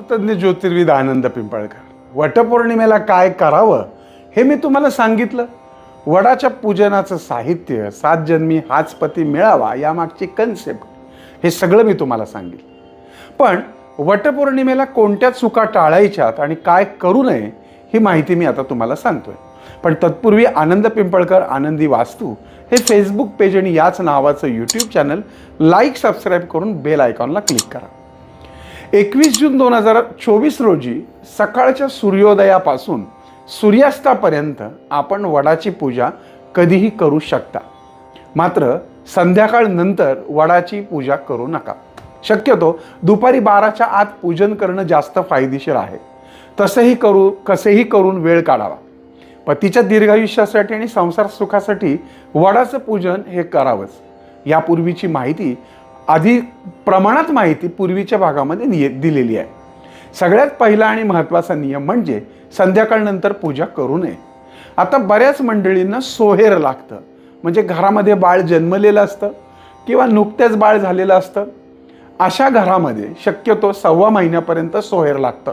तज्ज्ञ ज्योतिर्विद आनंद पिंपळकर. वटपौर्णिमेला काय करावं हे मी तुम्हाला सांगितलं. वडाच्या पूजनाचं साहित्य सात जन्मी हाच पती मिळावा यामागची कन्सेप्ट हे सगळं मी तुम्हाला सांगितलं. पण वटपौर्णिमेला कोणत्या चुका टाळायच्यात आणि काय करू नये ही माहिती मी आता तुम्हाला सांगतोय. पण तत्पूर्वी आनंद पिंपळकर आनंदी वास्तू हे फेसबुक पेज आणि याच नावाचं यूट्यूब चॅनल लाईक सबस्क्राईब करून बेल आयकॉनला क्लिक करा. एकवीस जून दोन हजार चोवीस रोजी सकाळच्या सूर्योदयापासून सूर्यास्तापर्यंत आपण वडाची पूजा कधीही करू शकता. मात्र संध्याकाळ नंतर वडाची पूजा करू नका. शक्यतो दुपारी बाराच्या आत पूजन करणं जास्त फायदेशीर आहे. तसंही करू कसेही करून वेळ काढावा. पतीच्या दीर्घायुष्यासाठी आणि संसार सुखासाठी वडाचं पूजन हे करावंच. यापूर्वीची माहिती आधी प्रमाणात माहिती पूर्वीच्या भागामध्ये निय दिलेली आहे. सगळ्यात पहिला आणि महत्त्वाचा नियम म्हणजे संध्याकाळनंतर पूजा करू नये. आता बऱ्याच मंडळींना सोहेर लागतं. म्हणजे घरामध्ये बाळ जन्मलेलं असतं किंवा नुकत्याच बाळ झालेलं असतं. अशा घरामध्ये शक्यतो सव्वा महिन्यापर्यंत सोहेर लागतं.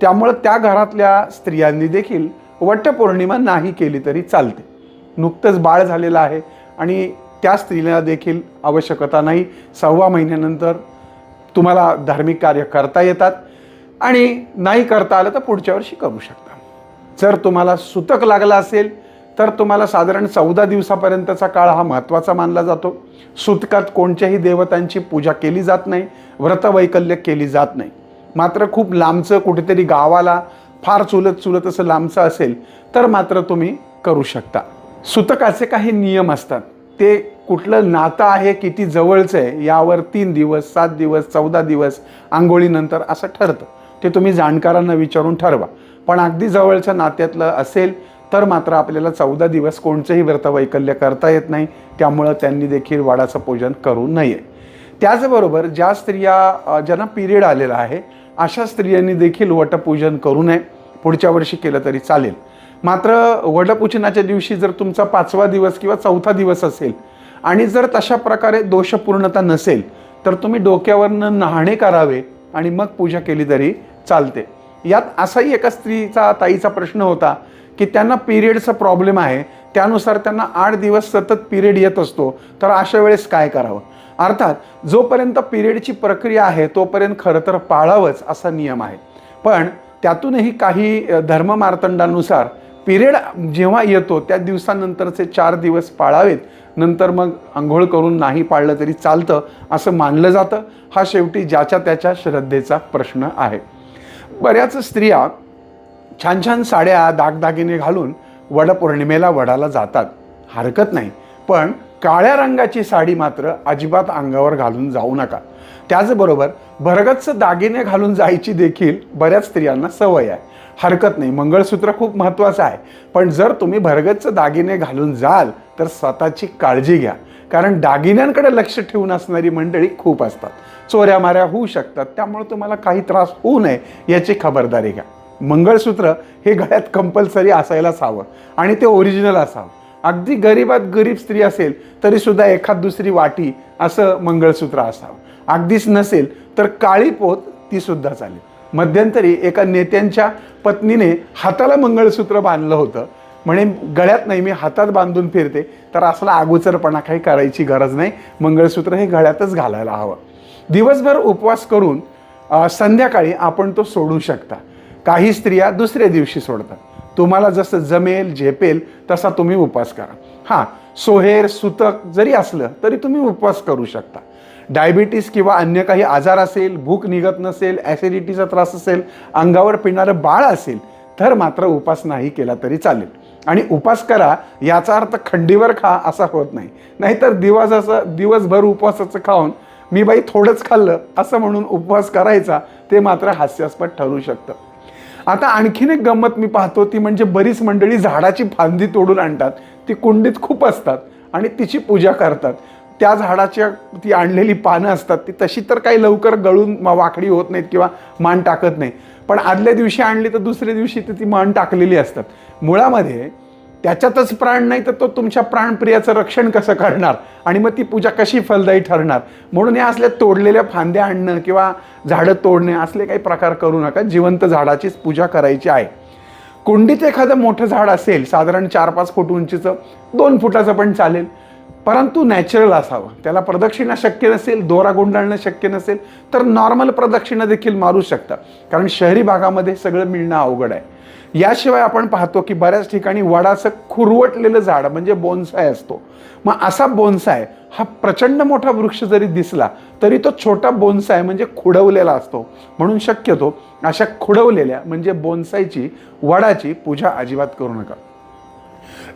त्यामुळं त्या घरातल्या स्त्रियांनी देखील वटपौर्णिमा नाही केली तरी चालते. नुकतंच बाळ झालेलं आहे आणि त्या स्त्रीला देखील आवश्यकता नाही. सव्वा महिन्यानंतर तुम्हाला धार्मिक कार्य करता येतात आणि नाही करता आलं तर पुढच्या वर्षी करू शकता. जर तुम्हाला सुतक लागला असेल तर तुम्हाला साधारण चौदा दिवसापर्यंतचा काळ हा महत्त्वाचा मानला जातो. सुतकात कोणत्याही देवतांची पूजा केली जात नाही व्रतवैकल्य केली जात नाही. मात्र खूप लांबचं कुठेतरी गावाला फार चुलत चुलत असं लांबचं असेल तर मात्र तुम्ही करू शकता. सुतकाचे काही नियम असतात. ते कुठलं नातं आहे किती जवळचं आहे यावर तीन दिवस सात दिवस चौदा दिवस आंघोळीनंतर असं ठरतं. ते तुम्ही जाणकारांना विचारून ठरवा. पण अगदी जवळच्या नात्यातलं असेल तर मात्र आपल्याला चौदा दिवस कोणचंही व्रतवैकल्य करता येत नाही. त्यामुळं त्यांनी देखील वाडाचं पूजन करू नये. त्याचबरोबर ज्या स्त्रिया ज्यांना पिरियड आलेला आहे अशा स्त्रियांनी देखील वटपूजन करू नये. पुढच्या वर्षी केलं तरी चालेल. मात्र वटपूजनाच्या दिवशी जर तुमचा पाचवा दिवस किंवा चौथा दिवस असेल आणि जर तशा प्रकारे दोषपूर्णता नसेल तर तुम्ही डोक्यावरनं नहाणे करावे आणि मग पूजा केली तरी चालते. यात असाही एका स्त्रीचा ताईचा प्रश्न होता की त्यांना पिरियडचा प्रॉब्लेम आहे त्यानुसार त्यांना आठ दिवस सतत पिरियड येत असतो तर अशा वेळेस काय करावं? अर्थात जोपर्यंत पिरियडची प्रक्रिया आहे तोपर्यंत खरं तर पाळावंच असा नियम आहे. पण त्यातूनही काही अ, धर्ममार्तंडानुसार पिरियड जेव्हा येतो त्या दिवसानंतरचे चार दिवस पाळावेत. नंतर मग आंघोळ करून नाही पाळलं तरी चालतं असं मानलं जातं. हा शेवटी ज्याच्या त्याच्या श्रद्धेचा प्रश्न आहे. बऱ्याच स्त्रिया छान छान साड्या दागदागिने घालून वडपौर्णिमेला वडाला जातात. हरकत नाही. पण काळ्या रंगाची साडी मात्र अजिबात अंगावर घालून जाऊ नका. त्याचबरोबर भरगच्च दागिने घालून जायची देखील बऱ्याच स्त्रियांना सवय आहे. हरकत नाही. मंगळसूत्र खूप महत्त्वाचं आहे. पण जर तुम्ही भरगतचं दागिने घालून जाल तर स्वतःची काळजी घ्या. कारण दागिन्यांकडे लक्ष ठेवून असणारी मंडळी खूप असतात. चोऱ्या माऱ्या होऊ शकतात. त्यामुळे तुम्हाला काही त्रास होऊ नये याची खबरदारी घ्या. मंगळसूत्र हे गळ्यात कंपल्सरी असायलाच हवं आणि ते ओरिजिनल असावं. अगदी गरीबात गरीब स्त्री असेल तरी सुद्धा एखाद दुसरी वाटी असं मंगळसूत्र असावं. अगदीच नसेल तर काळी पोत ती सुद्धा चालेल. मध्यंतरी एका नेत्यांच्या पत्नीने हाताला मंगळसूत्र बांधलं होतं. म्हणे गळ्यात नाही मी हातात बांधून फिरते. तर असला अगोचरपणा काही करायची गरज नाही. मंगळसूत्र हे गळ्यातच घालायला हवं. दिवसभर उपवास करून संध्याकाळी आपण तो सोडू शकता. काही स्त्रिया दुसऱ्या दिवशी सोडतात. तुम्हाला जसं जमेल झेपेल तसा तुम्ही उपवास करा. हां सोहेर सुतक जरी असलं तरी तुम्ही उपवास करू शकता. डायबिटीस किंवा अन्य काही आजार असेल भूक निघत नसेल ॲसिडिटीचा त्रास असेल अंगावर पिणारं बाळ असेल तर मात्र उपास नाही केला तरी चालेल. आणि उपास करा याचा अर्थ खंडीवर खा असा होत नाही. नाहीतर दिवस असं दिवसभर उपवासाचं खाऊन मी बाई थोडंच खाल्लं असं म्हणून उपवास करायचा ते मात्र हास्यास्पद ठरू शकतं. आता आणखीन एक गंमत मी पाहतो ती म्हणजे बरीच मंडळी झाडाची फांदी तोडून आणतात. ती कुंडीत खूप असतात आणि तिची पूजा करतात. त्या झाडाच्या ती आणलेली पानं असतात ती तशी तर काही लवकर गळून वाकडी होत नाहीत किंवा मान टाकत नाही. पण आदल्या दिवशी आणली तर दुसऱ्या दिवशी ती ती मान टाकलेली असतात. मुळामध्ये त्याच्यातच प्राण नाही तर तो तुमच्या प्राणप्रियाचं रक्षण कसं करणार? आणि मग ती पूजा कशी फलदायी ठरणार? म्हणून या असल्या तोडलेल्या फांद्या आणणं किंवा झाडं तोडणे असले काही प्रकार करू नका. जिवंत झाडाचीच पूजा करायची आहे. कुंडीत एखादं मोठं झाड असेल साधारण चार पाच फूट उंचीचं दोन फुटाचं पण चालेल. परंतु नॅचरल असावं. त्याला प्रदक्षिणा शक्य नसेल दोरा गुंडाळणं शक्य नसेल तर नॉर्मल प्रदक्षिणा देखील मारू शकता. कारण शहरी भागामध्ये सगळं मिळणं अवघड आहे. याशिवाय आपण पाहतो की बऱ्याच ठिकाणी वडाचं खुरवटलेलं झाड म्हणजे बोनसाय असतो. मग असा बोनसाय हा प्रचंड मोठा वृक्ष जरी दिसला तरी तो छोटा बोनसाय म्हणजे खुडवलेला असतो. म्हणून शक्यतो अशा खुडवलेल्या म्हणजे बोनसायची वडाची पूजा अजिबात करू नका.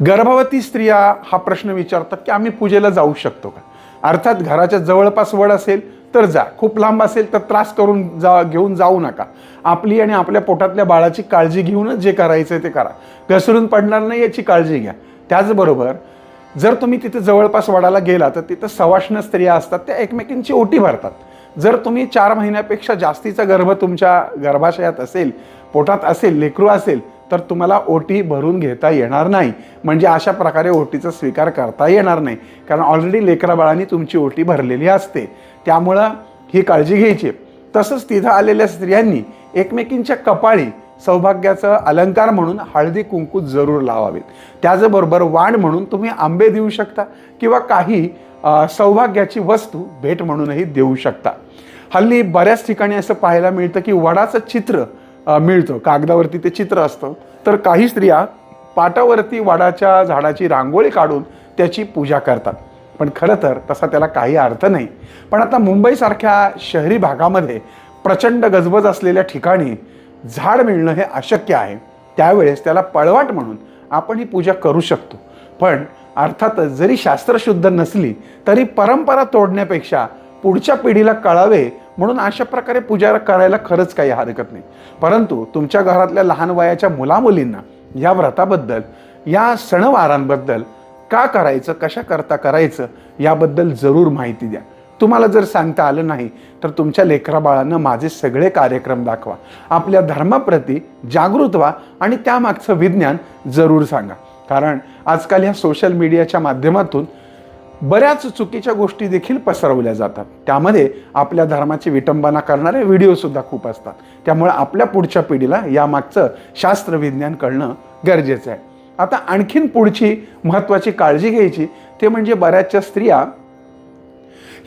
गर्भवती स्त्रिया हा प्रश्न विचारतात की आम्ही पूजेला जाऊ शकतो का? अर्थात घराच्या जवळपास वड असेल तर जा. खूप लांब असेल तर त्रास करून जा घेऊन जाऊ नका. आपली आणि आपल्या पोटातल्या बाळाची काळजी घेऊनच जे करायचं ते करा. घसरून पडणार नाही याची काळजी घ्या. त्याचबरोबर जर तुम्ही तिथे जवळपास वडाला गेला तर तिथं सवाष्ण स्त्रिया असतात त्या एकमेकींची ओटी भरतात. जर तुम्ही चार महिन्यापेक्षा जास्तीचा गर्भ तुमच्या गर्भाशयात असेल पोटात असेल लेकरू असेल तर तुम्हाला ओटी भरून घेता येणार नाही. म्हणजे अशा प्रकारे ओटीचा स्वीकार करता येणार नाही. कारण ऑलरेडी लेकरा बाळांनी तुमची ओटी भरलेली असते. त्यामुळं ही काळजी घ्यायची. तसंच तिथं आलेल्या स्त्रियांनी एकमेकींच्या कपाळी सौभाग्याचं अलंकार म्हणून हळदी कुंकू जरूर लावावेत. त्याचबरोबर वाण म्हणून तुम्ही आंबे देऊ शकता किंवा काही सौभाग्याची वस्तू भेट म्हणूनही देऊ शकता. हल्ली बऱ्याच ठिकाणी असं पाहायला मिळतं की वडाचं चित्र मिळतं. कागदावरती ते चित्र असतं. तर काही स्त्रिया पाटावरती वडाच्या झाडाची रांगोळी काढून त्याची पूजा करतात. पण खरं तर तसा त्याला काही अर्थ नाही. पण आता मुंबईसारख्या शहरी भागामध्ये प्रचंड गजबज असलेल्या ठिकाणी झाड मिळणं हे अशक्य आहे. त्यावेळेस त्याला पळवाट म्हणून आपण ही पूजा करू शकतो. पण अर्थातच जरी शास्त्रशुद्ध नसली तरी परंपरा तोडण्यापेक्षा पुढच्या पिढीला कळावे म्हणून अशा प्रकारे पूजा करायला खरंच काही हरकत नाही. परंतु तुमच्या घरातल्या लहान वयाच्या मुलामुलींना या व्रताबद्दल या सणवारांबद्दल का करायचं कशा करता करायचं याबद्दल जरूर माहिती द्या. तुम्हाला जर सांगता आलं नाही तर तुमच्या लेकरा बाळांना माझे सगळे कार्यक्रम दाखवा. आपल्या धर्माप्रती जागृत व्हा आणि त्यामागचं विज्ञान जरूर सांगा. कारण आजकाल ह्या सोशल मीडियाच्या माध्यमातून बऱ्याच चुकीच्या गोष्टी देखील पसरवल्या जातात. त्यामध्ये आपल्या धर्माची विटंबना करणारे व्हिडिओसुद्धा खूप असतात. त्यामुळे आपल्या पुढच्या पिढीला यामागचं शास्त्र विज्ञान कळणं गरजेचं आहे. आता आणखीन पुढची महत्त्वाची काळजी घ्यायची ते म्हणजे बऱ्याचशा स्त्रिया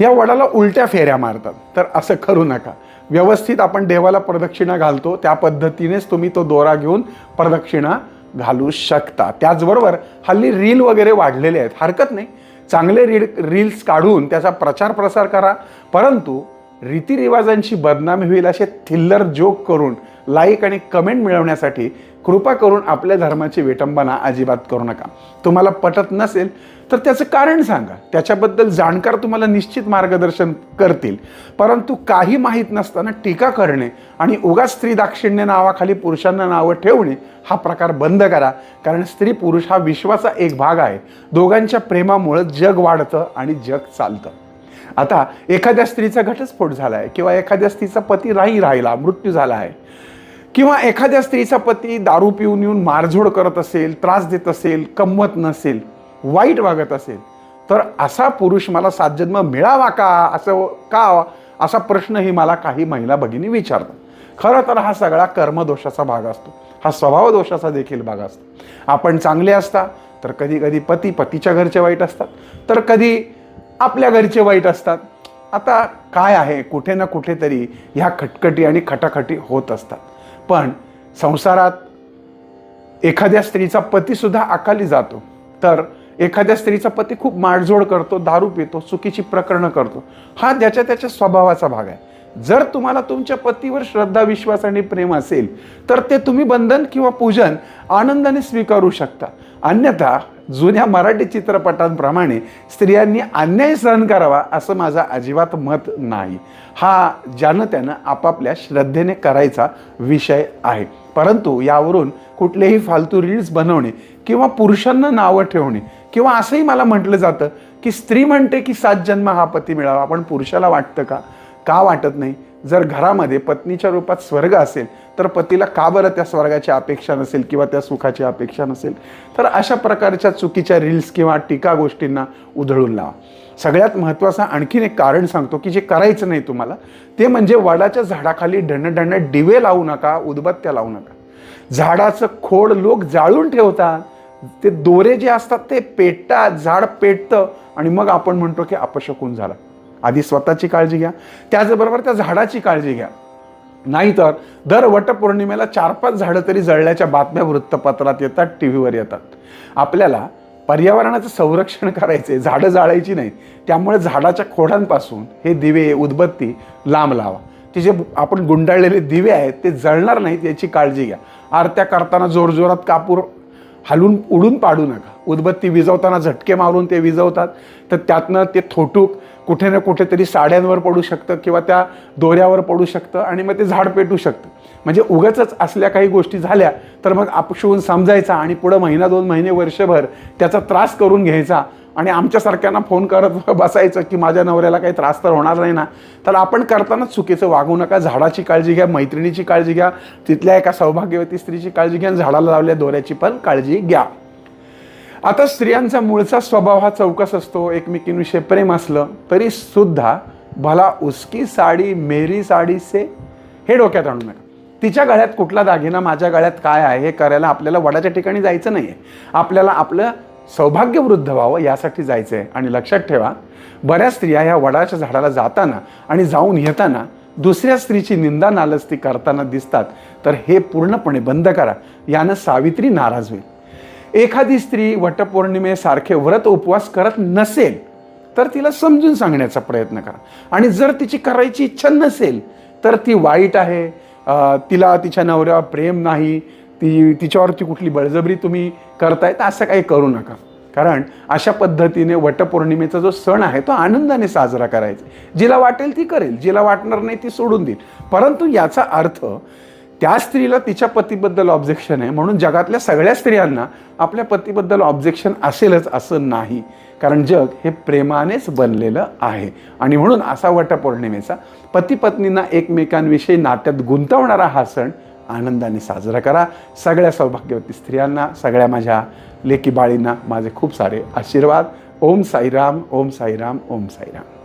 या वडाला उलट्या फेऱ्या मारतात. तर असं करू नका. व्यवस्थित आपण देवाला प्रदक्षिणा घालतो त्या पद्धतीनेच तुम्ही तो दोरा घेऊन प्रदक्षिणा घालू शकता. त्याचबरोबर हल्ली रील वगैरे वाढलेले आहेत. हरकत नाही. चांगले रील रील्स काढून त्याचा प्रचार प्रसार करा. परंतु रीतिरिवाजांची बदनामी होईल असे थिल्लर जोक करून लाईक आणि कमेंट मिळवण्यासाठी कृपा करून आपल्या धर्माची विटंबना अजिबात करू नका. तुम्हाला पटत नसेल तर त्याचं कारण सांगा. त्याच्याबद्दल जाणकार तुम्हाला निश्चित मार्गदर्शन करतील. परंतु काही माहीत नसताना टीका करणे आणि उगा स्त्री दाक्षिण्य नावाखाली पुरुषांना नावं ठेवणे हा प्रकार बंद करा. कारण स्त्री पुरुष हा विश्वाचा एक भाग आहे. दोघांच्या प्रेमामुळं जग वाढतं आणि जग चालतं. आता एखाद्या स्त्रीचा घटस्फोट झाला आहे किंवा एखाद्या स्त्रीचा पती राही राहिला मृत्यू झाला आहे किंवा एखाद्या स्त्रीचा पती दारू पिऊन येऊन मारझोड करत असेल त्रास देत असेल कमवत नसेल वाईट वागत असेल तर असा पुरुष मला सात जन्म मिळावा का? असं का? असा प्रश्नही मला काही महिला भगिनी विचारतात. खरं तर हा सगळा कर्मदोषाचा भाग असतो. हा स्वभाव दोषाचा देखील भाग असतो. आपण चांगले असता तर कधी कधी पती पतीच्या घरचे वाईट असतात. तर कधी आपल्या घरचे वाईट असतात. आता काय आहे? कुठे ना कुठेतरी ह्या खटखटी आणि खटाखटी होत असतात. पण संसारात एखाद्या स्त्रीचा पतीसुद्धा अकाली जातो. तर एखाद्या स्त्रीचा पती खूप माडझोड करतो दारू पितो चुकीची प्रकरणं करतो. हा त्याच्या त्याच्या स्वभावाचा भाग आहे. जर तुम्हाला तुमच्या पतीवर श्रद्धा विश्वास आणि प्रेम असेल तर ते तुम्ही बंधन किंवा पूजन आनंदाने स्वीकारू शकता. अन्यथा जुन्या मराठी चित्रपटांप्रमाणे स्त्रियांनी अन्याय सहन करावा असं माझं अजिबात मत नाही. हा ज्यानं त्यानं आपापल्या श्रद्धेने करायचा विषय आहे. परंतु यावरून कुठलेही फालतू रील्स बनवणे किंवा पुरुषांना नावं ठेवणे किंवा असंही मला म्हटलं जातं की स्त्री म्हणते की सात जन्म हा पती मिळावा. आपण पुरुषाला वाटतं का? का वाटत नाही? जर घरामध्ये पत्नीच्या रूपात स्वर्ग असेल तर पतीला का बरं त्या स्वर्गाची अपेक्षा नसेल किंवा त्या सुखाची अपेक्षा नसेल? तर अशा प्रकारच्या चुकीच्या रील्स किंवा टीका गोष्टींना उधळून लावा. सगळ्यात महत्त्वाचं आणखीन एक कारण सांगतो की जे करायचं नाही तुम्हाला ते म्हणजे वडाच्या झाडाखाली डणडण दिवे लावू नका उदबत्त्या लावू नका. झाडाचं खोड लोक जाळून ठेवतात. ते दोरे जे असतात ते पेटतात झाड पेटतं आणि मग आपण म्हणतो की अपशकून झाला. आधी स्वतःची काळजी घ्या. त्याचबरोबर त्या झाडाची काळजी घ्या. नाहीतर दर वटपौर्णिमेला चार पाच झाडं तरी जळल्याच्या बातम्या वृत्तपत्रात येतात टी व्हीवर येतात. आपल्याला पर्यावरणाचं संरक्षण करायचं आहे झाडं जाळायची नाही. त्यामुळे झाडाच्या खोडांपासून हे दिवे उदबत्ती लांब लावा. ते जे आपण गुंडाळलेले दिवे आहेत ते जळणार नाहीत याची काळजी घ्या. आरत्या करताना जोरजोरात कापूर हलून उडून पाडू नका. उदबत्ती विजवताना झटके मारून ते विजवतात. तर त्यातनं ते थोटूक कुठे ना कुठेतरी साड्यांवर पडू शकतं किंवा त्या दोऱ्यावर पडू शकतं आणि मग ते झाड पेटू शकतं. म्हणजे उगाचच असल्या काही गोष्टी झाल्या तर मग आपशिवून समजायचा आणि पुढं महिना दोन महिने वर्षभर त्याचा त्रास करून घ्यायचा आणि आमच्यासारख्यांना फोन करत बसायचं की माझ्या नवऱ्याला काही त्रास तर होणार नाही ना. तर आपण करतानाच चुकीचं वागू नका झाडाची काळजी घ्या मैत्रिणीची काळजी घ्या तिथल्या एका सौभाग्यवती स्त्रीची काळजी घ्या आणि झाडाला लावल्या दोऱ्याची पण काळजी घ्या. आता स्त्रियांचा मूळचा स्वभाव हा चौकस असतो एकमेकींविषयी प्रेम असलं तरी सुद्धा भला उसकी साडी मेरी साडी से? हे डोक्यात आणू नका. तिच्या गळ्यात कुठला दागिना माझ्या गळ्यात काय आहे हे करायला आपल्याला वडाच्या ठिकाणी जायचं नाही आहे आपल्याला आपलं सौभाग्य वृद्ध व्हावं यासाठी जायचं आहे आणि लक्षात ठेवा बऱ्याच स्त्रिया ह्या वडाच्या झाडाला जाताना आणि जाऊन येताना दुसऱ्या स्त्रीची निंदा नालस्ती करताना दिसतात. तर हे पूर्णपणे बंद करा. यानं सावित्री नाराज होईल. एखादी स्त्री वटपौर्णिमेसारखे व्रत उपवास करत नसेल तर तिला समजून सांगण्याचा प्रयत्न करा. आणि जर तिची करायची इच्छा नसेल तर ती वाईट आहे. तिला तिच्या नवऱ्यावर प्रेम नाही. ती तिच्यावरती कुठली बळजबरी तुम्ही करताय तर असं काही करू नका. कारण अशा पद्धतीने वटपौर्णिमेचा जो सण आहे तो आनंदाने साजरा करायचा जिला वाटेल ती करेल जिला वाटणार नाही ती सोडून देईल. परंतु याचा अर्थ त्या स्त्रीला तिच्या पतीबद्दल ऑब्जेक्शन आहे. म्हणून जगातल्या सगळ्या स्त्रियांना आपल्या पतीबद्दल ऑब्जेक्शन असेलच असं नाही. कारण जग हे प्रेमानेच बनलेलं आहे. आणि म्हणून असा वटपौर्णिमेचा पती पत्नींना एकमेकांविषयी नात्यात गुंतवणारा हा सण आनंदाने साजरा करा. सगळ्या सौभाग्यवती स्त्रियांना सगळ्या माझ्या लेकी बाळींना माझे खूप सारे आशीर्वाद. ओम साईराम ओम साईराम ओम साईराम.